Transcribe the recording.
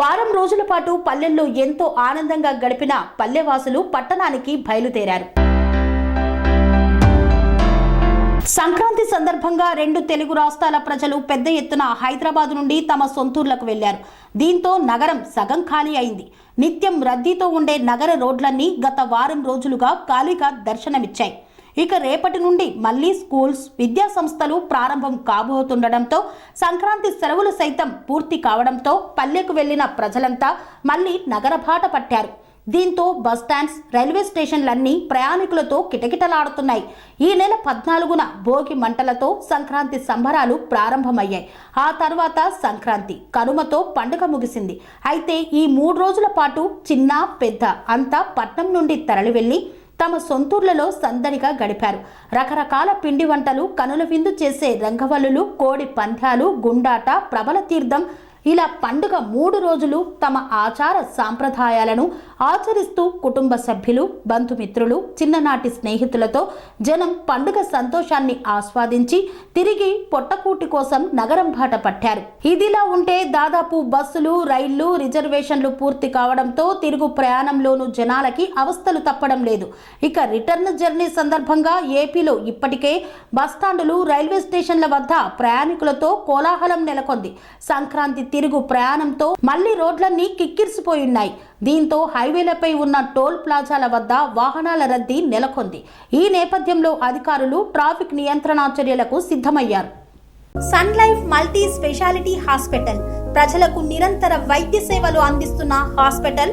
వారం రోజుల పాటు పల్లెల్లో ఎంతో ఆనందంగా గడిపిన పల్లెవాసులు పట్టణానికి బయలుదేరారు. సంక్రాంతి సందర్భంగా రెండు తెలుగు రాష్ట్రాల ప్రజలు పెద్ద ఎత్తున హైదరాబాద్ నుండి తమ సొంతూర్లకు వెళ్ళారు దీంతో నగరం సగం ఖాళీ అయింది. నిత్యం రద్దీతో ఉండే నగర రోడ్లన్నీ గత వారం రోజులుగా ఖాళీగా దర్శనమిచ్చాయి. ఇక రేపటి నుండి మళ్ళీ స్కూల్స్ విద్యా సంస్థలు ప్రారంభం కాబోతుండటంతో సంక్రాంతి సెలవులు సైతం పూర్తి కావడంతో పల్లెకు వెళ్ళిన ప్రజలంతా మళ్ళీ నగరబాట పట్టారు. దీంతో బస్ స్టాండ్స్ రైల్వే స్టేషన్లన్నీ ప్రయాణికులతో కిటకిటలాడుతున్నాయి. ఈ నెల పద్నాలుగున భోగి మంటలతో సంక్రాంతి సంబరాలు ప్రారంభమయ్యాయి. ఆ తర్వాత సంక్రాంతి కనుమతో పండుగ ముగిసింది. అయితే ఈ మూడు రోజుల పాటు చిన్న పెద్ద అంతా పట్నం నుండి తరలి వెళ్ళి తమ సొంతూర్లలో సందడిగా గడిపారు. రకరకాల పిండి వంటలు కనుల విందు చేసే రంగవల్లులు కోడి పంద్యాలు గుండాట ప్రబల తీర్థం ఇలా పండుగ మూడు రోజులు తమ ఆచార సాంప్రదాయాలను ఆచరిస్తూ కుటుంబ సభ్యులు బంధుమిత్రులు చిన్ననాటి స్నేహితులతో జనం పండుగ సంతోషాన్ని ఆస్వాదించి తిరిగి పొట్టకూటి కోసం నగరం బాట పట్టారు. ఇదిలా ఉంటే దాదాపు బస్సులు రైళ్ళు రిజర్వేషన్లు పూర్తి కావడంతో తిరుగు ప్రయాణంలోనూ జనాలకి అవస్థలు తప్పడం లేదు. ఇక రిటర్న్ జర్నీ సందర్భంగా ఏపీలో ఇప్పటికే బస్టాండులు రైల్వే స్టేషన్ల వద్ద ప్రయాణికులతో కోలాహలం నెలకొంది. సంక్రాంతి తిరుగు ప్రయాణంతో మళ్ళీ రోడ్లన్నీ కిక్కిరిసిపోయున్నాయి దీంతో హై హైవేలపై ఉన్న టోల్ ప్లాజాల వద్ద వాహనాల రద్దీ నెలకొంది. ఈ నేపథ్యంలో అధికారులు ట్రాఫిక్ నియంత్రణ చర్యలకు సిద్ధమయ్యారు. Sun Life multi speciality hospital. ప్రజలకు నిరంతర వైద్య సేవలు అందిస్తున్న హాస్పిటల్